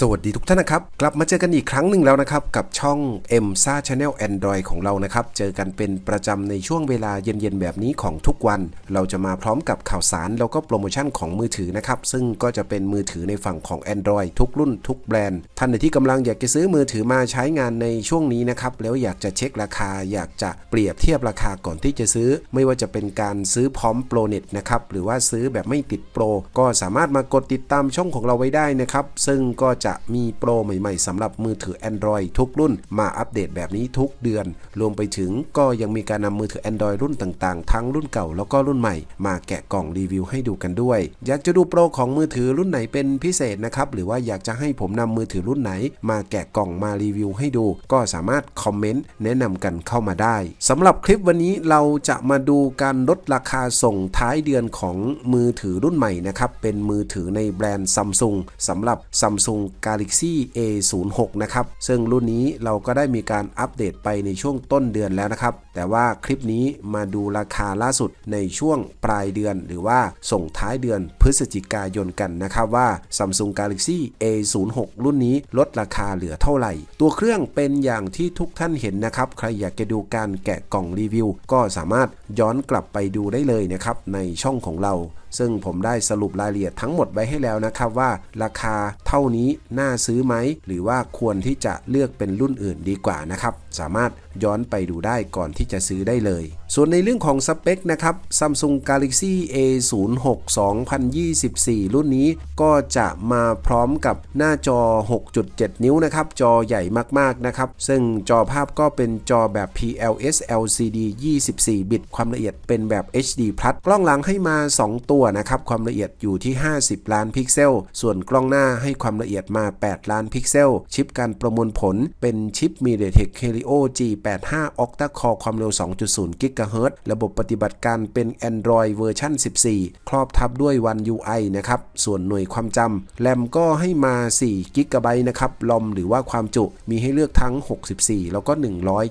สวัสดีทุกท่านนะครับ กลับมาเจอกันอีกครั้งหนึ่งแล้วนะครับ กับช่อง m s a Channel Android ของเรานะครับ เจอกันเป็นประจำในช่วงเวลาเย็นๆ แบบนี้ของทุกวัน เราจะมาพร้อมกับข่าวสาร แล้วก็โปรโมชั่นของมือถือนะครับ ซึ่งก็จะเป็นมือถือในฝั่งของ Android ทุกรุ่นทุกแบรนด์ ท่านใดที่กำลังอยากจะซื้อมือถือมาใช้งานในช่วงนี้นะครับแล้วอยากจะเช็คราคา อยากจะเปรียบเทียบราคาก่อนที่จะซื้อ ไม่ว่าจะเป็นการซื้อพร้อมโปรเน็ตนะครับหรือว่าซื้อแบบไม่ติดโปรก็สามารถมากดติดตามช่องของเราไว้ได้นะครับซึ่งก็จะจะมีโปรใหม่ๆสำหรับมือถือ Android ทุกรุ่นมาอัปเดตแบบนี้ทุกเดือน รวมไปถึงก็ยังมีการนำมือถือ Android รุ่นต่างๆ ทั้งรุ่นเก่าแล้วก็รุ่นใหม่ มาแกะกล่องรีวิวให้ดูกันด้วย อยากจะดูโปรของมือถือรุ่นไหนเป็นพิเศษนะครับ หรือว่าอยากจะให้ผมนำมือถือรุ่นไหน มาแกะกล่องมารีวิวให้ดู ก็สามารถคอมเมนต์แนะนำกันเข้ามาได้สำหรับคลิปวันนี้เราจะมาดูการลดราคาส่งท้ายเดือนของมือถือรุ่นใหม่นะครับเป็นมือถือในแบรนด์ Samsung สำหรับ Samsung Galaxy A06 นะครับ ซึ่งรุ่นนี้เราก็ได้มีการอัปเดตไปในช่วงต้นเดือนแล้วนะครับ แต่ว่าคลิปนี้มาดูราคาล่าสุดในช่วงปลายเดือน หรือว่าส่งท้ายเดือนพฤศจิกายนกันนะครับว่า Samsung Galaxy A06 รุ่นนี้ลดราคาเหลือเท่าไหร่ ตัวเครื่องเป็นอย่างที่ทุกท่านเห็นนะครับ ใครอยากจะดูการแกะกล่องรีวิว ก็สามารถย้อนกลับไปดูได้เลยนะครับในช่องของเรา ซึ่งผมได้สรุปรายละเอียดทั้งหมดไว้ให้แล้วนะครับว่า ราคาเท่านี้น่าซื้อไหม หรือว่าควรที่จะเลือกเป็นรุ่นอื่นดีกว่านะครับ สามารถย้อนไปดูได้ก่อนที่จะซื้อได้เลย ส่วนในเรื่องของสเปคนะครับ Samsung Galaxy A06 2024 รุ่นนี้ก็จะมาพร้อมกับหน้าจอ 6.7 นิ้วนะครับ จอใหญ่มากๆนะครับ ซึ่งจอภาพก็เป็นจอแบบ PLS LCD 24 บิต ความละเอียดเป็นแบบ HD+ กล้องหลังให้มา 2 ตัวนะครับ ความละเอียดอยู่ที่ 50 ล้านพิกเซล ส่วนกล้องหน้าให้ความละเอียดมา 8 ล้านพิกเซล ชิปการประมวลผลเป็นชิป MediaTek Helio G85 Octa Core ความเร็ว 2.0 GHz ระบบปฏิบัติการเป็น Android เวอร์ชัน14 ครอบทับด้วย One UI นะครับ ส่วนหน่วยความจำแรมก็ให้มา4 g b นะครับ ลอมหรือว่าความจุมีให้เลือกทั้ง 64 แล้วก็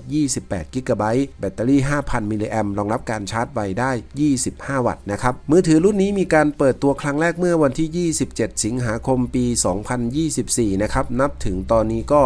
128 g b แบตเตอรี่ 5,000 มิลลิแอมรองรับการชาร์จไวได้ 25 วัตต์นะครับ มือถือรุ่นนี้มีการเปิดตัวครั้งแรกเมื่อวันที่ 27 สิงหาคมปี 2024 นะครับ นับถึงตอนนี้ก็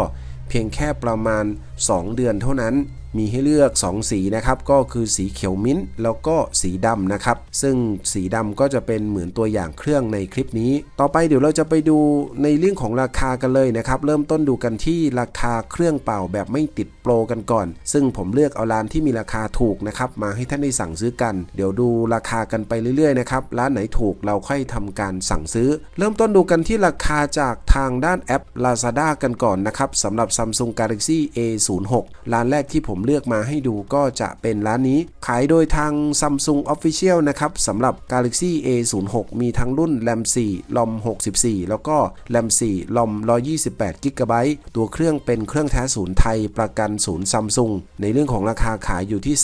เพียงแค่ประมาณ 2 เดือนเท่านั้น มีให้เลือก 2 สีนะครับ ก็คือสีเขียวมิ้นท์แล้วก็สีดำนะครับ ซึ่งสีดำก็จะเป็นเหมือนตัวอย่างเครื่องในคลิปนี้ ต่อไปเดี๋ยวเราจะไปดูในเรื่องของราคากันเลยนะครับ เริ่มต้นดูกันที่ราคาเครื่องเป่าแบบไม่ติดโปรกันก่อน ซึ่งผมเลือกเอาร้านที่มีราคาถูกนะครับมาให้ท่านได้สั่งซื้อกัน เดี๋ยวดูราคากันไปเรื่อยๆนะครับ ร้านไหนถูกเราค่อยทำการสั่งซื้อ เริ่มต้นดูกันที่ราคาจากทางด้านแอป Lazada กันก่อนนะครับสำหรับ Samsung Galaxy A06 ร้านแรกที่ผมเลือกมาให้ดูก็จะเป็นร้านนี้ ขายโดยทาง Samsung Official นะครับสำหรับ Galaxy A06 มีทั้งรุ่น RAM 4 ROM 64 แล้วก็ RAM 4 ROM 128 g b ตัวเครื่องเป็นเครื่องแท้ศูนย์ไทยประกันศูนย์ซัมซุงในเรื่องของราคาขายอยู่ที่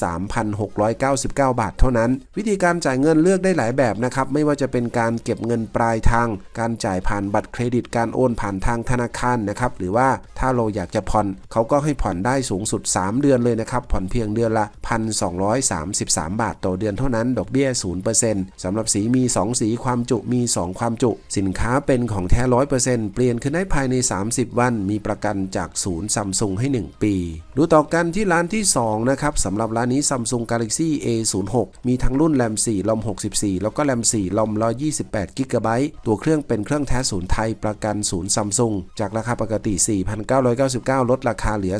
3,699 บาทเท่านั้น วิธีการจ่ายเงินเลือกได้หลายแบบนะครับไม่ว่าจะเป็นการเก็บเงินปลายทาง การจ่ายผ่านบัตรเครดิตการโอนผ่านทางธนาคารนะครับหรือว่าถ้าเราอยากจะผ่อนเขาก็ให้ผ่อนได้สูงสุด 3 เดือนเลยนะครับ ผ่อนเพียงเดือนละ 1,233 บาทต่อเดือนเท่านั้น ดอกเบี้ย 0%สำหรับสีมี 2 สีความจุมี 2 ความจุ สินค้าเป็นของแท้ 100%เปลี่ยนขึ้นได้ภายใน 30 วัน มีประกันจากศูนย์ซัมซุงให้ 1 ปี ดูต่อกันที่ร้านที่ 2 นะครับสำหรับร้านนี้ Samsung Galaxy A06 มีทั้งรุ่น RAM 4 ROM 64 แล้วก็ RAM 4 ROM 128 g b ตัวเครื่องเป็นเครื่องแท้ศูนย์ไทยประกันศูนย์ซัมซุงจากราคาปกติ 4,999 ลดราคาเหลือ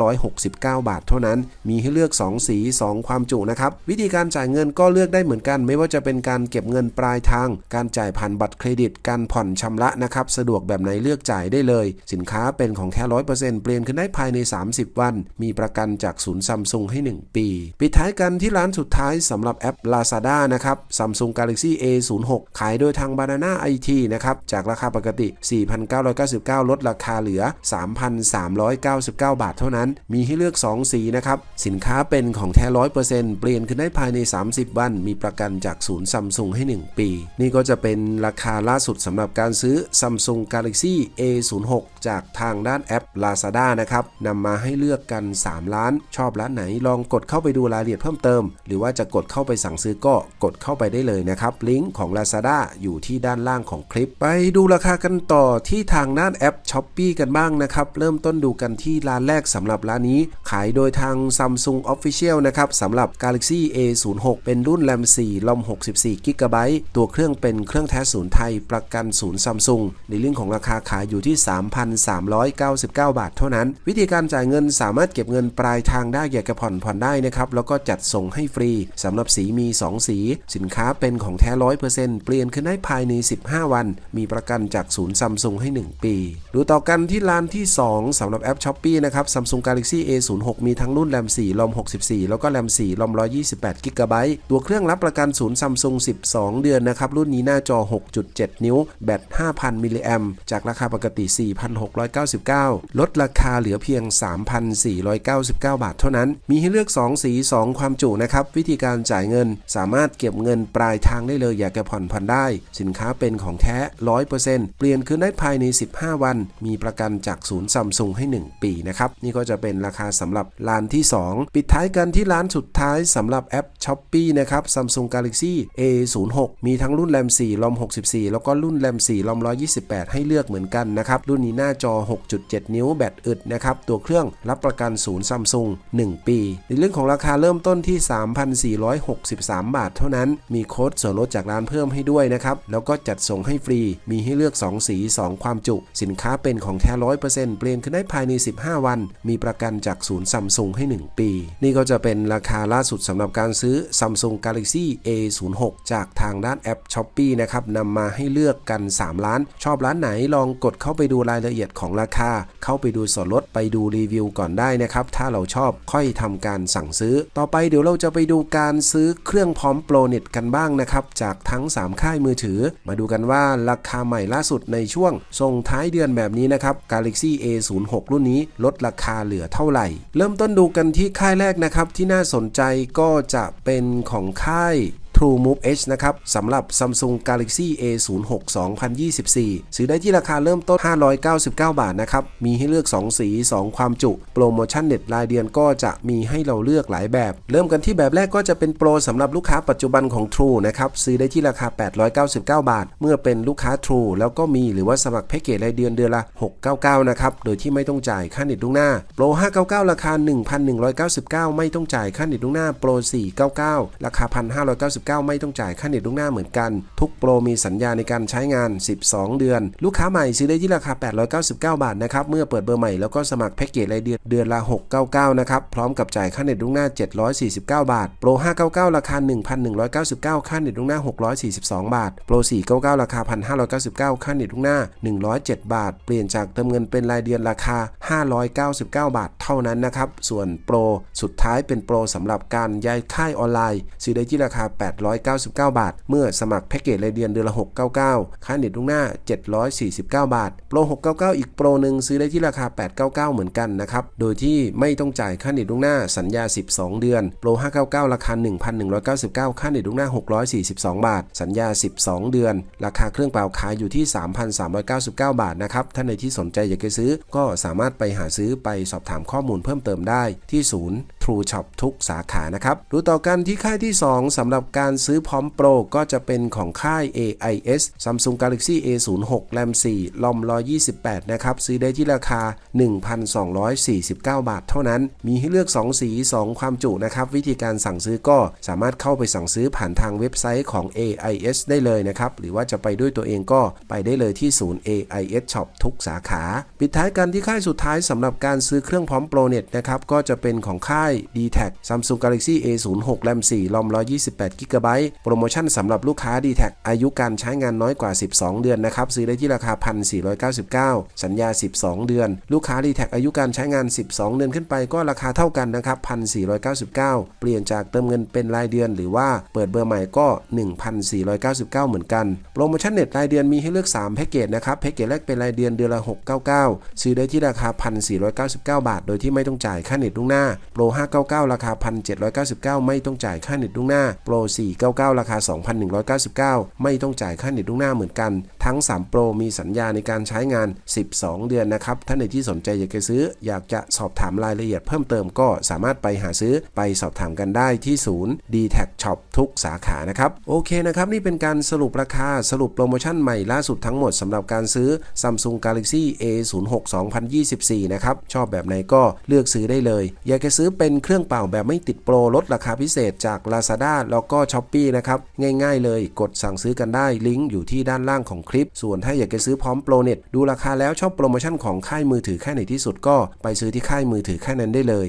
3,569 บาทเท่านั้น มีให้เลือก 2 สี 2 ความจุนะครับ วิธีการจ่ายเงินก็เลือกได้เหมือนกัน ไม่ว่าจะเป็นการเก็บเงินปลายทาง การจ่ายผ่านบัตรเครดิต การผ่อนชำระนะครับ สะดวกแบบไหนเลือกจ่ายได้เลย สินค้าเป็นของแท้ร้อยเปอร์เซ็นต์เปลี่ยนขึ้นได้ภายใน 30วัน มีประกันจากศูนย์ซัมซุงให้ 1 ปี ปิดท้ายกันที่ร้านสุดท้ายสำหรับแอป Lazada นะครับ Samsung Galaxy A06 ขายโดยทาง Banana IT นะครับ จากราคาปกติ 4,999 ลดราคาเหลือ 3,399 บาทเท่านั้น มีให้เลือก2 2สีนะครับ สินค้าเป็นของแท้ 100%เปลี่ยนขึ้นได้ภายใน 30 วัน มีประกันจากศูนย์ซัมซุงให้ 1 ปี นี่ก็จะเป็นราคาล่าสุดสำหรับการซื้อ Samsung Galaxy A06 จากทางด้านแอป Lazada นะครับนำมาให้เลือกเลือกกัน3ล้าน ชอบร้านไหนลองกดเข้าไปดูรายละเอียดเพิ่มเติม หรือว่าจะกดเข้าไปสั่งซื้อก็กดเข้าไปได้เลยนะครับลิงก์ของ Lazada อยู่ที่ด้านล่างของคลิป ไปดูราคากันต่อที่ทางด้านแอป s h อ p e e กันบ้างนะครับเริ่มต้นดูกันที่ร้านแรกสำหรับร้านนี้ ขายโดยทาง Samsung Official นะครับสำหรับ Galaxy A06 เป็นรุ่น RAM 4 ROM 64 g b ตัวเครื่องเป็นเครื่องแท้ศูนย์ไทยประกันศูนย์ Samsung ในเรื่องของราคาขายอยู่ที่ 3,399 บาทเท่านั้น วิธีการจ่ายเงินสามารถเก็บเงินปลายทางได้อยากจะผ่อนผ่อนได้นะครับ แล้วก็จัดส่งให้ฟรีสำหรับสีมี 2 สี สินค้าเป็นของแท้100%เปอร์เซ็นต์เปลี่ยนขึ้นได้ภายใน 15 วัน มีประกันจากศูนย์ซัมซุงให้ 1 ปี ดูต่อกันที่ร้านที่ 2สำหรับแอป s h อ p e e นะครับ Samsung Galaxy A06 มีทั้งรุ่น RAM 4 ROM 64 แล้วก็ RAM 4 ROM 128 g b ตัวเครื่องรับประกันศูนย์ซัมซุง12 เดือนนะครับรุ่นนี้หน้าจอ 6.7 นิ้ว แบต 5,000 มิลลิแอมจากราคาปกติ 4,699 ลดราคาเหลือเพียง3,499 บาทเท่านั้น มีให้เลือก 2 สี 2 ความจุนะครับ วิธีการจ่ายเงินสามารถเก็บเงินปลายทางได้เลย อยากจะผ่อนผันได้ สินค้าเป็นของแท้ 100%เปลี่ยนคืนได้ภายใน 15 วัน มีประกันจากศูนย์ซัมซุงให้ 1 ปีนะครับ นี่ก็จะเป็นราคาสำหรับร้านที่ 2 ปิดท้ายกันที่ร้านสุดท้ายสำหรับแอป s h อ p e e นะครับ Samsung Galaxy A06 มีทั้งรุ่น RAM 4 ROM 64 แล้วก็รุ่น RAM 4 ROM 128 ให้เลือกเหมือนกันนะครับ รุ่นนี้หน้าจอ 6.7 นิ้วแบตอึดนะครับ ตัวเครื่องรับประกันศูนย์ซัมซุง1 ปี ในเรื่องของราคาเริ่มต้นที่ 3,463 บาทเท่านั้น มีโค้ดส่วนลดจากร้านเพิ่มให้ด้วยนะครับ แล้วก็จัดส่งให้ฟรี มีให้เลือก 2 สี 2 ความจุ สินค้าเป็นของแท้100%เปลี่ยนขึ้นได้ภายใน 15 วัน มีประกันจากศูนย์ซัมซุงให้ 1 ปี นี่ก็จะเป็นราคาล่าสุดสำหรับการซื้อ Samsung Galaxy A06 จากทางด้านแอป s h อ p e e นะครับนำมาให้เลือกกัน3ล้าน ชอบร้านไหนลองกดเข้าไปดูรายละเอียดของราคา เข้าไปดูส่วนลดไปดูรีวิวก่อนได้นะครับ ถ้าเราชอบค่อยทำการสั่งซื้อ ต่อไปเดี๋ยวเราจะไปดูการซื้อเครื่องพร้อมโปรเน็ตกันบ้างนะครับจากทั้ง 3 ค่ายมือถือ มาดูกันว่าราคาใหม่ล่าสุดในช่วงส่งท้ายเดือนแบบนี้นะครับ Galaxy A06 รุ่นนี้ลดราคาเหลือเท่าไหร่ เริ่มต้นดูกันที่ค่ายแรกนะครับที่น่าสนใจก็จะเป็นของค่าย True Move H นะครับสำหรับ Samsung Galaxy A06 2024 ซื้อได้ที่ราคาเริ่มต้น 599 บาทนะครับ มีให้เลือก 2 สี 2 ความจุ โปรโมชั่นเน็ตรายเดือนก็จะมีให้เราเลือกหลายแบบ เริ่มกันที่แบบแรกก็จะเป็นโปรสำหรับลูกค้าปัจจุบันของ True นะครับ ซื้อได้ที่ราคา 899 บาท เมื่อเป็นลูกค้า True แล้วก็มีหรือว่าสมัครแพ็กเกจรายเดือนเดือนละ 699 นะครับ โดยที่ไม่ต้องจ่ายค่าเน็ตล่วงหน้า โปร 599 ราคา 1,199 ไม่ต้องจ่ายค่าเน็ตล่วงหน้า โปร 499 ราคา 1,599ไม่ต้องจ่ายค่าเน็ตล่วงหน้าเหมือนกัน ทุกโปรมีสัญญาในการใช้งาน 12 เดือน ลูกค้าใหม่ซื้อได้ที่ราคา 899 บาทนะครับ เมื่อเปิดเบอร์ใหม่แล้วก็สมัครแพ็กเกจรายเดือนเดือนละ 699 นะครับ พร้อมกับจ่ายค่าเน็ตล่วงหน้า 749 บาท โปร 599 ราคา 1,199 ค่าเน็ตล่วงหน้า 642 บาท โปร 499 ราคา 1,599 ค่าเน็ตล่วงหน้า 107 บาท เปลี่ยนจากเติมเงินเป็นรายเดือนราคา 599 บาทเท่านั้นนะครับ ส่วนโปรสุดท้ายเป็นโปรสำหรับการย้ายค่ายออนไลน์ซื้อได้ที่ราคา 899 บาท เมื่อสมัครแพ็กเกจรายเดือนเดือนละ 699 ค่าเน็ตล่วงหน้า 749 บาท โปร 699 อีกโปรหนึ่งซื้อได้ที่ราคา 899 เหมือนกันนะครับ โดยที่ไม่ต้องจ่ายค่าเน็ตล่วงหน้าสัญญา 12 เดือน โปร 599 ราคา 1,199 ค่าเน็ตล่วงหน้า 642 บาท สัญญา 12 เดือน ราคาเครื่องเปล่าขายอยู่ที่ 3,399 บาทนะครับ ท่านใดที่สนใจอยากจะซื้อก็สามารถไปหาซื้อไปสอบถามข้อข้อมูลเพิ่มเติมได้ที่ศูนย์ True Shop ทุกสาขานะครับดูต่อกันที่ค่ายที่ 2สำหรับการซื้อพร้อมโปรก็จะเป็นของค่าย AIS Samsung Galaxy A06 RAM 4 ROM 128 นะครับ ซื้อได้ที่ราคา 1,249 บาทเท่านั้น มีให้เลือก 2 สี 2 ความจุนะครับ วิธีการสั่งซื้อก็สามารถเข้าไปสั่งซื้อผ่านทางเว็บไซต์ของ AIS ได้เลยนะครับ หรือว่าจะไปด้วยตัวเองก็ไปได้เลยที่ศูนย์ AIS Shop ทุกสาขา ปิดท้ายกันที่ค่ายสุดท้ายสำหรับการซื้อเครื่องพร้อมโปรเน็ตนะครับ ก็จะเป็นของค่าย d t a c Samsung Galaxy A06 RAM 4 ROM 128 GB โปรโมชั่นสำหรับลูกค้า d t a c อายุการใช้งานน้อยกว่า 12 เดือนนะครับ ซื้อได้ที่ราคา 1,499 สัญญา 12 เดือน ลูกค้า d t a c อายุการใช้งาน 12 เดือนขึ้นไปก็ราคาเท่ากันนะครับ 1,499 เปลี่ยนจากเติมเงินเป็นรายเดือน หรือว่าเปิดเบอร์ใหม่ก็ 1,499 เหมือนกัน โปรโมชั่นเน็ตรายเดือนมีให้เลือก 3 แพ็กเกจนะครับ แพ็กเกจแรกเป็นรายเดือนเดือนละ 699 ซื้อได้ที่ราคา 1,499 บาทโดยยที่ไม่ต้องจ่ายค่าเน็ตล่วงหน้า โปร 599 ราคา 1,799 ไม่ต้องจ่ายค่าเน็ตล่วงหน้า โปร 499 ราคา 2,199 ไม่ต้องจ่ายค่าเน็ตล่วงหน้าเหมือนกัน ทั้ง 3 โปรมีสัญญาในการใช้งาน 12 เดือนนะครับ ท่านไหนที่สนใจอยากจะซื้อ อยากจะสอบถามรายละเอียดเพิ่มเติมก็สามารถไปหาซื้อไปสอบถามกันได้ที่ศูนย์ d t a c Shop ทุกสาขานะครับ โอเคนะครับ นี่เป็นการสรุปราคาสรุปโปรโมชั่นใหม่ล่าสุดทั้งหมดสำหรับการซื้อ Samsung Galaxy A06 2024 นะครับ ชอบแบบไหนก็เลือกซื้อได้เลย อยากจะซื้อเป็นเครื่องเป่าแบบไม่ติดโปรลดราคาพิเศษจาก Lazada แล้วก็ s h อ p e e นะครับ ง่ายๆเลยกดสั่งซื้อกันได้ลิงก์อยู่ที่ด้านล่างของคลิป ส่วนถ้าอยากจะซื้อพร้อมโปรเน็ตดูราคาแล้วชอบโปรโมชั่นของค่ายมือถือแค่ไหนที่สุดก็ไปซื้อที่ค่ายมือถือแค่นั้นได้เลย